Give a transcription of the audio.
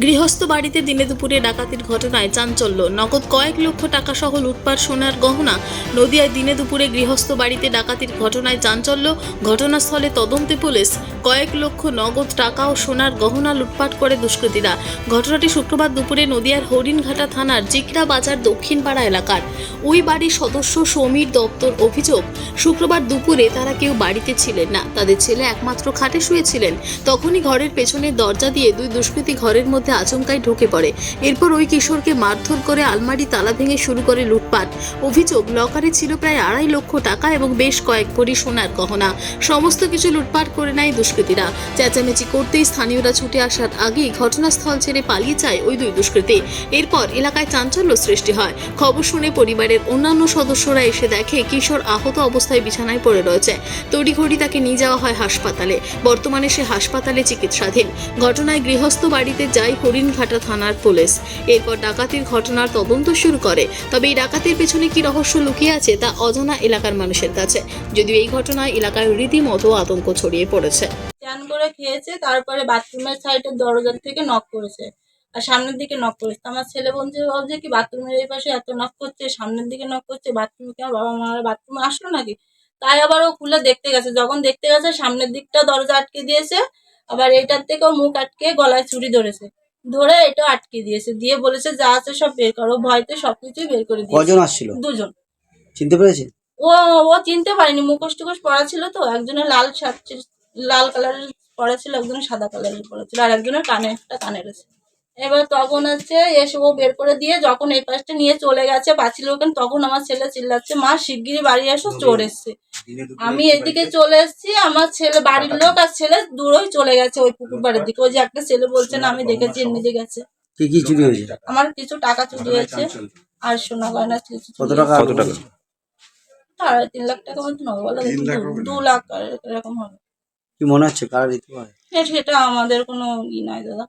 গৃহস্থ বাড়িতে দিনে দুপুরে ডাকাতির ঘটনায় চাঞ্চল্য। নগদ কয়েক লক্ষ টাকা সহ লুটপাট সোনার গহনা। নদিয়ায় দিনে দুপুরে গৃহস্থ বাড়িতে ডাকাতির ঘটনায় চাঞ্চল্য। ঘটনাস্থলে তদন্তে পুলিশ কয়েক লক্ষ নগদ টাকা ও সোনার গহনা লুটপাট করে দুষ্কৃতীরা। ঘটনাটি শুক্রবার দুপুরে নদিয়ার হরিণঘাটা থানার জিকরা বাজার দক্ষিণপাড়া এলাকার। ওই বাড়ির সদস্য সমীর দপ্তর অভিযোগ, শুক্রবার দুপুরে তারা কেউ বাড়িতে ছিলেন না। তাদের ছেলে একমাত্র খাটে শুয়েছিলেন। তখনই ঘরের পেছনের দরজা দিয়ে দুই দুষ্কৃতী ঘরের মধ্যে আচমকাই ঢুকে পড়ে। এরপর ওই কিশোরকে মারধর করে আলমারি তালা ভেঙে শুরু করে লুটপাট। অভিযোগ, লকারে ছিল প্রায় আড়াই লক্ষ টাকা এবং বেশ কয়েক ভরি সোনার গহনা। সমস্ত কিছু লুটপাট করে নেয় দুষ্কৃতীরা। চেঁচামেচি করতেই স্থানীয়রা ছুটে আসার আগেই ঘটনাস্থল ছেড়ে পালিয়ে যায় ওই দুই দুষ্কৃতী। এরপর এলাকায় চাঞ্চল্য সৃষ্টি হয়। খবর শুনে পরিবারের অন্যান্য সদস্যরা এসে দেখে কিশোর আহত অবস্থায় বিছানায় পড়ে রয়েছে। তড়িঘড়ি তাকে নিয়ে যাওয়া হয় হাসপাতালে। বর্তমানে সে হাসপাতালে চিকিৎসাধীন। ঘটনায় গৃহস্থ বাড়িতে যায় হরিণঘাটা থানার পুলিশ। এরপর ডাকাতির ঘটনার তদন্ত শুরু করে। তবে এই ডাকাতির পেছনে কি রহস্য লুকিয়ে আছে তা অজানা এলাকার মানুষের কাছে। যদিও এই ঘটনায় এলাকায় রীতিমতো আতঙ্ক ছড়িয়ে পড়েছে। চান করে খেয়েছে, তারপরে বাথরুমের সাইডের দরজার থেকে নক করেছে। আর সামনের দিকে নক করেছে। আমার ছেলে বলছে, ভাবছে কি বাথরুমের এই পাশে এত নক করছে, সামনের দিকে নক করছে, বাথরুমে কেমন বাবা মা বাথরুমে আসলো নাকি? তাই আবার ও খুলে দেখতে গেছে। যখন দেখতে গেছে, সামনের দিকটা দরজা আটকে দিয়েছে, আবার এটার থেকেও মুখ আটকে গলায় চুরি ধরেছে। ধরে এটা আটকে দিয়েছে। দিয়ে বলেছে যা আছে সব বের করো ভয়তে সবকিছুই বের করে দিয়েছে। কজন আসছিল? দুজন। চিনতে পেরেছেন? ও ও চিনতে পারেনি। মুখোশ টুকোশ পরা ছিল তো একজনের লাল শার্ট লাল কালারের পরা ছিল একজনের সাদা কালারের পরা ছিল আর একজনের কানে একটা কানের আছে এবার তখন হচ্ছে এসে ও বের করে দিয়ে যখন এই পাশটা নিয়ে চলে গেছে পাঁচিল ওখানে তখন আমার ছেলে চিল্লাচ্ছে মা শিগগিরই বাড়ি আসো চোর এসছে। আমি এদিকে চলে এসেছি আমার ছেলে বাড়ির লোক আর ছেলে দূরই চলে গেছে ওই পুকুর বাড়ির দিকে। ওই যে একটা ছেলে বলছে না আমি দেখেছি এমনি গেছে। কি কি চুরি হয়েছে? আমার কিছু টাকা চুরি হয়েছে আর সোনা গয়না কিছু কত টাকা? কত টাকা? আড়াই তিন লাখ টাকা হবে বলো দু- দু লাখ আর এরকম হবে। কি মনে হচ্ছে কারা দিতে পারে? সেটা আমাদের কোনো ই নাই দাদা।